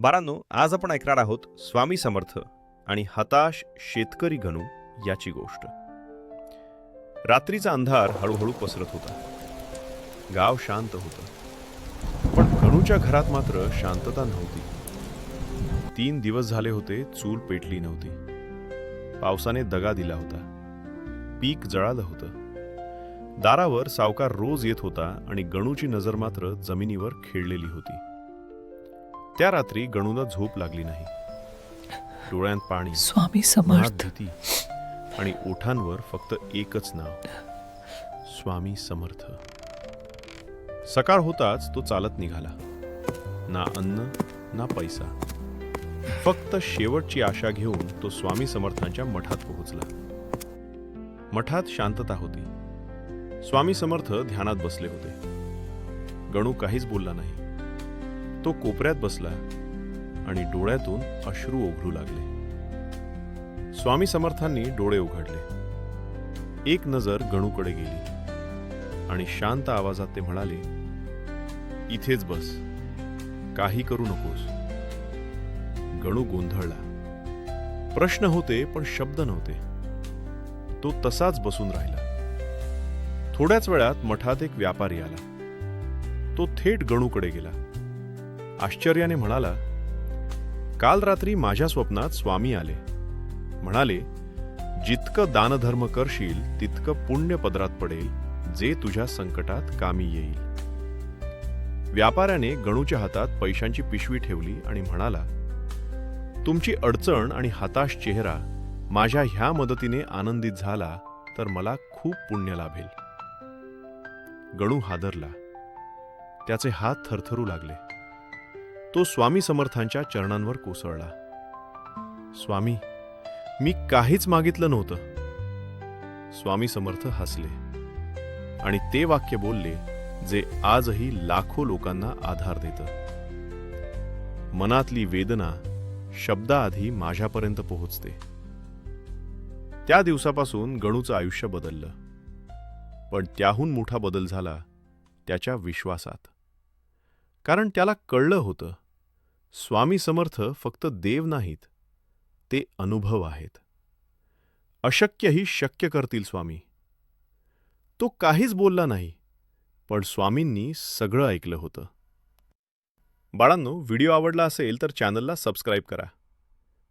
बारांनो आज आपण ऐकणार आहोत स्वामी समर्थ आणि हताश शेतकरी गणू याची गोष्ट. रात्रीचा अंधार हळूहळू पसरत होता. गाव शांत होतं. पण गणूच्या घरात मात्र शांतता नव्हती. तीन दिवस झाले होते चूल पेटली नव्हती. पावसाने दगा दिला होता. पीक जळालं होतं. दारावर सावकार रोज येत होता आणि गणूची नजर मात्र जमिनीवर खेळलेली होती. त्या रात्री गणूला झोप लागली नाही. डोळ्यात पाणी स्वामी समर्थ. आणि ओठांवर फक्त एकच नाव स्वामी समर्थ. सकाळ होताच तो चालत निघाला. ना अन्न ना पैसा. फक्त शेवटची आशा घेऊन तो स्वामी समर्थांच्या मठात पोहोचला. मठात शांतता होती. स्वामी समर्थ ध्यानात बसले होते. गणू काहीच बोलला नाही. तो कोपऱ्यात बसला आणि डोळ्यातून अश्रू ओघळू लागले. स्वामी समर्थांनी डोळे उघडले. एक नजर गणूकडे गेली आणि शांत आवाजात ते म्हणाले इथेच बस. काही करू नकोस. गणू गोंधळला. प्रश्न होते पण शब्द नव्हते. तो तसाच बसून राहिला. थोड्याच वेळात मठात एक व्यापारी आला. तो थेट गणूकडे गेला. आश्चर्याने म्हणाला काल रात्री माझ्या स्वप्नात स्वामी आले. म्हणाले जितकं दानधर्म करशील तितकं पुण्य पदरात पडेल जे तुझ्या संकटात कामी येईल. व्यापाऱ्याने गणूच्या हातात पैशांची पिशवी ठेवली आणि म्हणाला तुमची अडचण आणि हताश चेहरा माझ्या ह्या मदतीने आनंदित झाला तर मला खूप पुण्य लाभेल. गणू हादरला. त्याचे हात थरथरू लागले. तो स्वामी समर्थांच्या चरणांवर कोसळला. स्वामी मी काहीच मागितलं नव्हतं. स्वामी समर्थ हसले आणि ते वाक्य बोलले जे आजही लाखो लोकांना आधार देतं. मनातली वेदना शब्दाआधी माझ्यापर्यंत पोहोचते. त्या दिवसापासून गणूचं आयुष्य बदललं. पण त्याहून मोठा बदल झाला त्याच्या विश्वासात. कारण त्याला कळलं होतं. स्वामी समर्थ फक्त देव नाहीत ते अनुभव आहेत. अशक्यही शक्य करतील स्वामी. तो काहीच बोलला नाही पण स्वामींनी सगळं ऐकलं होतं. बाळांनो व्हिडिओ आवडला असेल तर चॅनलला सबस्क्राईब करा.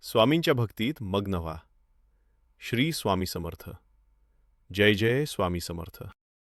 स्वामींच्या भक्तीत मग्न व्हा. श्री स्वामी समर्थ. जय जय स्वामी समर्थ.